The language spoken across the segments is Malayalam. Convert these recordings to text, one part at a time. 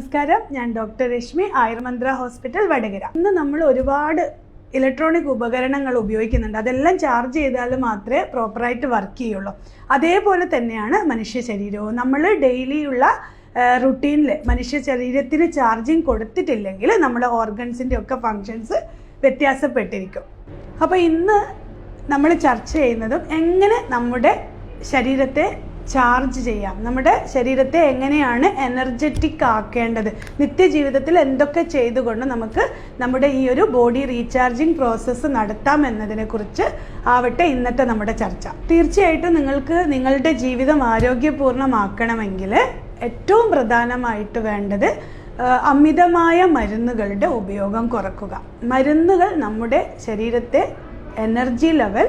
നമസ്കാരം. ഞാൻ ഡോക്ടർ രശ്മി ആയുർമന്ത്ര ഹോസ്പിറ്റൽ വടകര. ഇന്ന് നമ്മൾ ഒരുപാട് ഇലക്ട്രോണിക് ഉപകരണങ്ങൾ ഉപയോഗിക്കുന്നുണ്ട്. അതെല്ലാം ചാർജ് ചെയ്താൽ മാത്രമേ പ്രോപ്പറായിട്ട് വർക്ക് ചെയ്യുള്ളൂ. അതേപോലെ തന്നെയാണ് മനുഷ്യ ശരീരവും. നമ്മൾ ഡെയിലിയുള്ള റുട്ടീനിൽ മനുഷ്യ ശരീരത്തിന് ചാർജിങ് കൊടുത്തിട്ടില്ലെങ്കിൽ നമ്മുടെ ഓർഗൻസിന്റെ ഒക്കെ ഫങ്ഷൻസ് വ്യത്യാസപ്പെട്ടിരിക്കും. അപ്പോൾ ഇന്ന് നമ്മൾ ചർച്ച ചെയ്യുന്നതും എങ്ങനെ നമ്മുടെ ശരീരത്തെ ചാർജ് ചെയ്യാം. നമ്മുടെ ശരീരത്തെ എങ്ങനെയാണ് എനർജറ്റിക് ആക്കേണ്ടത്? നിത്യജീവിതത്തിൽ എന്തൊക്കെ ചെയ്തുകൊണ്ട് നമുക്ക് നമ്മുടെ ഈ ഒരു ബോഡി റീചാർജിങ് പ്രോസസ്സ് നടത്താം എന്നതിനെക്കുറിച്ച് ആവട്ടെ ഇന്നത്തെ നമ്മുടെ ചർച്ച. തീർച്ചയായിട്ടും നിങ്ങൾക്ക് നിങ്ങളുടെ ജീവിതം ആരോഗ്യപൂർണമാക്കണമെങ്കിൽ ഏറ്റവും പ്രധാനമായിട്ട് വേണ്ടത് അമിതമായ മരുന്നുകളുടെ ഉപയോഗം കുറക്കുക. മരുന്നുകൾ നമ്മുടെ ശരീരത്തെ എനർജി ലെവൽ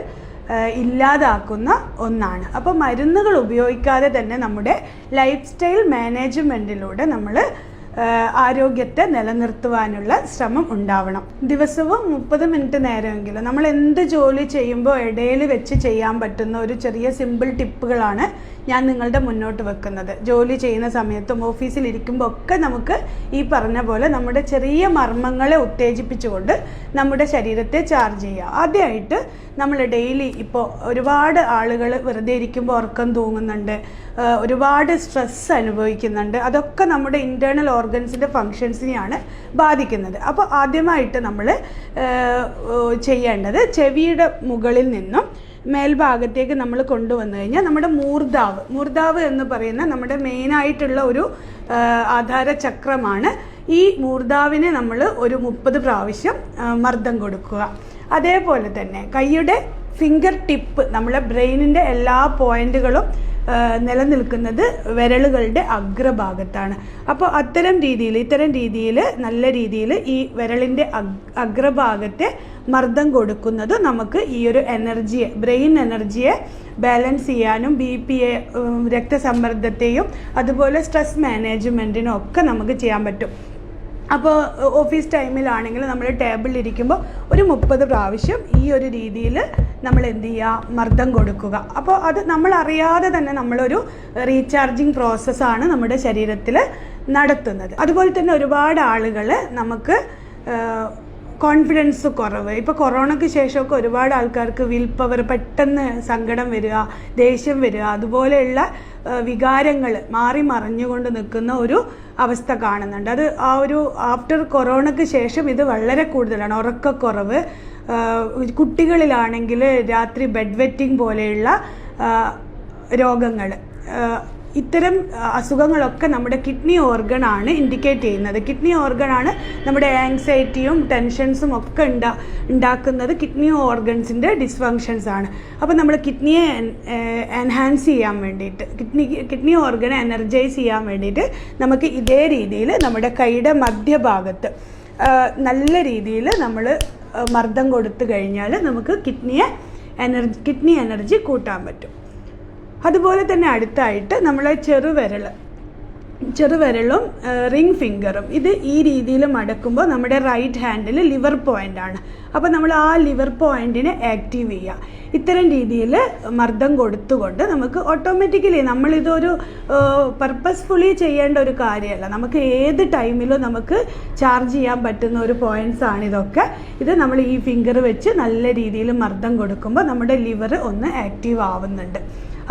ഇല്ലാതാക്കുന്ന ഒന്നാണ്. അപ്പോൾ മരുന്നുകൾ ഉപയോഗിക്കാതെ തന്നെ നമ്മുടെ ലൈഫ് സ്റ്റൈൽ മാനേജ്മെന്റിലൂടെ നമ്മൾ ആരോഗ്യത്തെ നിലനിർത്തുവാനുള്ള ശ്രമം ഉണ്ടാവണം. ദിവസവും മുപ്പത് മിനിറ്റ് നേരമെങ്കിലും നമ്മൾ എന്ത് ജോലി ചെയ്യുമ്പോൾ ഇടയിൽ വെച്ച് ചെയ്യാൻ പറ്റുന്ന ഒരു ചെറിയ സിമ്പിൾ ടിപ്പുകളാണ് ഞാൻ നിങ്ങളുടെ മുന്നോട്ട് വെക്കുന്നത്. ജോലി ചെയ്യുന്ന സമയത്തും ഓഫീസിൽ ഇരിക്കുമ്പോൾ ഒക്കെ നമുക്ക് ഈ പറഞ്ഞ പോലെ നമ്മുടെ ചെറിയ മർമ്മങ്ങളെ ഉത്തേജിപ്പിച്ചുകൊണ്ട് നമ്മുടെ ശരീരത്തെ ചാർജ് ചെയ്യുക. ആദ്യമായിട്ട് നമ്മൾ ഡെയിലി ഇപ്പോൾ ഒരുപാട് ആളുകൾ വെറുതെ ഇരിക്കുമ്പോൾ ഉറക്കം തൂങ്ങുന്നുണ്ട് ഒരുപാട് സ്ട്രെസ് അനുഭവിക്കുന്നുണ്ട്. അതൊക്കെ നമ്മുടെ ഇന്റേർണൽ ഓർഗൻസിന്റെ ഫങ്ഷൻസിനെയാണ് ബാധിക്കുന്നത്. അപ്പോൾ ആദ്യമായിട്ട് നമ്മൾ ചെയ്യേണ്ടത് ചെവിയുടെ മുകളിൽ നിന്നും മേൽഭാഗത്തേക്ക് നമ്മൾ കൊണ്ടുവന്നു കഴിഞ്ഞാൽ നമ്മുടെ മൂർദാവ് മൂർദാവ് എന്ന് പറയുന്ന നമ്മുടെ മെയിനായിട്ടുള്ള ഒരു ആധാര ചക്രമാണ് ഈ മൂർദാവിനെ നമ്മൾ ഒരു മുപ്പത് പ്രാവശ്യം മർദ്ദം കൊടുക്കുക. അതേപോലെ തന്നെ കൈയുടെ ഫിംഗർ ടിപ്പ് നമ്മളെ ബ്രെയിനിന്റെ എല്ലാ പോയിന്റുകളും ആ, നിലനിൽക്കുന്നത് വിരലുകളുടെ അഗ്രഭാഗത്താണ്. അപ്പോൾ അത്തരം രീതിയിൽ ഇത്തരം രീതിയിൽ നല്ല രീതിയിൽ ഈ വിരലിന്റെ അഗ് അഗ്രഭാഗത്തെ മർദ്ദം കൊടുക്കുന്നത് നമുക്ക് ഈ ഒരു എനർജിയെ ബ്രെയിൻ എനർജിയെ ബാലൻസ് ചെയ്യാനും ബി പി എ രക്തസമ്മർദ്ദത്തെയും അതുപോലെ സ്ട്രെസ് മാനേജ്മെന്റിനും ഒക്കെ നമുക്ക് ചെയ്യാൻ പറ്റും. അപ്പോൾ ഓഫീസ് ടൈമിലാണെങ്കിൽ നമ്മൾ ടേബിളിൽ ഇരിക്കുമ്പോൾ ഒരു മുപ്പത് പ്രാവശ്യം ഈ ഒരു രീതിയിൽ നമ്മൾ എന്ത് ചെയ്യുക? മർദ്ദം കൊടുക്കുക. അപ്പോൾ അത് നമ്മൾ അറിയാതെ തന്നെ നമ്മളൊരു റീചാർജിങ് പ്രോസസ്സാണ് നമ്മുടെ ശരീരത്തിൽ നടത്തുന്നത്. അതുപോലെ തന്നെ ഒരുപാട് ആളുകൾ നമുക്ക് കോൺഫിഡൻസ് കുറവ്. ഇപ്പോൾ കൊറോണയ്ക്ക് ശേഷമൊക്കെ ഒരുപാട് ആൾക്കാർക്ക് വിൽ പവർ പെട്ടെന്ന് സങ്കടം വരിക ദേഷ്യം വരിക അതുപോലെയുള്ള വികാരങ്ങൾ മാറി മറിഞ്ഞുകൊണ്ട് നിൽക്കുന്ന ഒരു അവസ്ഥ കാണുന്നുണ്ട്. അത് ആ ഒരു ആഫ്റ്റർ കൊറോണയ്ക്ക് ശേഷം ഇത് വളരെ കൂടുതലാണ്. ഉറക്കക്കുറവ് കുട്ടികളിലാണെങ്കിൽ രാത്രി ബെഡ് വെറ്റിംഗ് പോലെയുള്ള രോഗങ്ങൾ ഇത്തരം അസുഖങ്ങളൊക്കെ നമ്മുടെ കിഡ്നി ഓർഗൺ ആണ് ഇൻഡിക്കേറ്റ് ചെയ്യുന്നത്. കിഡ്നി ഓർഗൺ ആണ് നമ്മുടെ ആങ്സൈറ്റിയും ടെൻഷൻസും ഒക്കെ ഉണ്ടാ ഉണ്ടാക്കുന്നത് കിഡ്നി ഓർഗൻസിന്റെ ഡിസ്ഫങ്ഷൻസ് ആണ്. അപ്പോൾ നമ്മൾ കിഡ്നിയെ എൻഹാൻസ് ചെയ്യാൻ വേണ്ടിയിട്ട് കിഡ്നി കിഡ്നി ഓർഗനെ എനർജൈസ് ചെയ്യാൻ വേണ്ടിയിട്ട് നമുക്ക് ഇതേ രീതിയിൽ നമ്മുടെ കൈയുടെ മധ്യഭാഗത്ത് നല്ല രീതിയിൽ നമ്മൾ മർദ്ദം കൊടുത്തു കഴിഞ്ഞാൽ നമുക്ക് കിഡ്നിയെ എനർജി കിഡ്നി എനർജി കൂട്ടാൻ പറ്റും. അതുപോലെ തന്നെ അടുത്തായിട്ട് നമ്മളെ ചെറുവിരൽ ചെറുവിരലും റിംഗ് ഫിംഗറും. ഇത് ഈ രീതിയിൽ മടക്കുമ്പോൾ നമ്മുടെ റൈറ്റ് ഹാൻഡിൽ ലിവർ പോയിന്റ് ആണ്. അപ്പോൾ നമ്മൾ ആ ലിവർ പോയിന്റിനെ ആക്റ്റീവ് ചെയ്യുക. ഇത്തരം രീതിയിൽ മർദ്ദം കൊടുത്തുകൊണ്ട് നമുക്ക് ഓട്ടോമാറ്റിക്കലി നമ്മളിതൊരു പർപ്പസ്ഫുള്ളി ചെയ്യേണ്ട ഒരു കാര്യമല്ല. നമുക്ക് ഏത് ടൈമിലും നമുക്ക് ചാർജ് ചെയ്യാൻ പറ്റുന്ന ഒരു പോയിന്റ്സ് ആണ് ഇതൊക്കെ. ഇത് നമ്മൾ ഈ ഫിംഗർ വെച്ച് നല്ല രീതിയിൽ മർദ്ദം കൊടുക്കുമ്പോൾ നമ്മുടെ ലിവർ ഒന്ന് ആക്റ്റീവ് ആവുന്നുണ്ട്.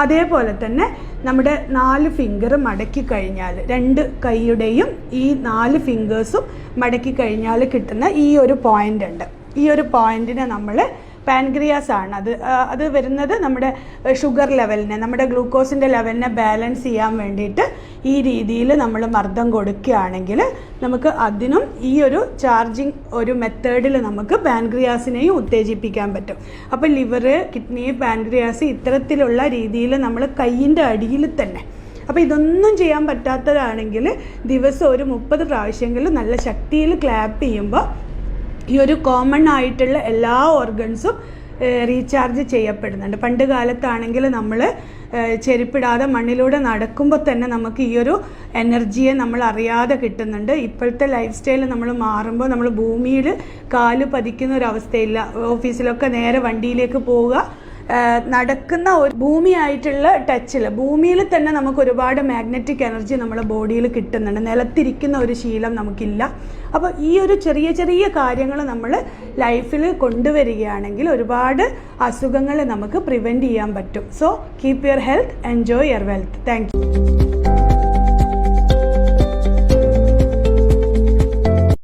അതേപോലെ തന്നെ നമ്മുടെ നാല് ഫിംഗർ മടക്കി കഴിഞ്ഞാൽ രണ്ട് കൈയുടെയും ഈ നാല് ഫിംഗേഴ്സും മടക്കി കഴിഞ്ഞാൽ കിട്ടുന്ന ഈ ഒരു പോയിന്റ് ഉണ്ട്. ഈ ഒരു പോയിന്റിനെ നമ്മൾ പാൻക്രിയാസ് ആണ് അത് അത് വരുന്നത് നമ്മുടെ ഷുഗർ ലെവലിനെ നമ്മുടെ ഗ്ലൂക്കോസിന്റെ ലെവലിനെ ബാലൻസ് ചെയ്യാൻ വേണ്ടിയിട്ട് ഈ രീതിയിൽ നമ്മൾ മർദ്ദം കൊടുക്കുകയാണെങ്കിൽ നമുക്ക് അതിനും ഈ ഒരു ചാർജിങ് ഒരു മെത്തേഡിൽ നമുക്ക് പാൻക്രിയാസിനെയും ഉത്തേജിപ്പിക്കാൻ പറ്റും. അപ്പോൾ ലിവർ കിഡ്നി പാൻക്രിയാസ് ഇത്തരത്തിലുള്ള രീതിയിൽ നമ്മൾ കയ്യിന്റെ അടിയിൽ തന്നെ. അപ്പോൾ ഇതൊന്നും ചെയ്യാൻ പറ്റാത്തതാണെങ്കിൽ ദിവസം ഒരു മുപ്പത് പ്രാവശ്യമെങ്കിലും നല്ല ശക്തിയിൽ ക്ലാപ്പ് ചെയ്യുമ്പോൾ ഈ ഒരു കോമൺ ആയിട്ടുള്ള എല്ലാ ഓർഗൻസും റീചാർജ് ചെയ്യപ്പെടുന്നുണ്ട്. പണ്ട് കാലത്താണെങ്കിൽ നമ്മൾ ചെരുപ്പിടാതെ മണ്ണിലൂടെ നടക്കുമ്പോൾ തന്നെ നമുക്ക് ഈ ഒരു എനർജിയെ നമ്മൾ അറിയാതെ കിട്ടുന്നുണ്ട്. ഇപ്പോഴത്തെ ലൈഫ് സ്റ്റൈൽ നമ്മൾ മാറുമ്പോൾ നമ്മൾ ഭൂമിയിൽ കാൽ പതിക്കുന്ന ഒരു അവസ്ഥയില്ല. ഓഫീസിലൊക്കെ നേരെ വണ്ടിയിലേക്ക് പോവുക നടക്കുന്ന ഒരു ഭൂമിയായിട്ടുള്ള ടച്ചിൽ ഭൂമിയിൽ തന്നെ നമുക്ക് ഒരുപാട് മാഗ്നറ്റിക് എനർജി നമ്മുടെ ബോഡിയിൽ കിട്ടുന്നുണ്ട്. നിലത്തിരിക്കുന്ന ഒരു ശീലം നമുക്കില്ല. അപ്പോൾ ഈ ഒരു ചെറിയ ചെറിയ കാര്യങ്ങൾ നമ്മൾ ലൈഫിൽ കൊണ്ടുവരികയാണെങ്കിൽ ഒരുപാട് അസുഖങ്ങൾ നമുക്ക് പ്രിവെന്റ് ചെയ്യാൻ പറ്റും. So keep your health enjoy your wealth thank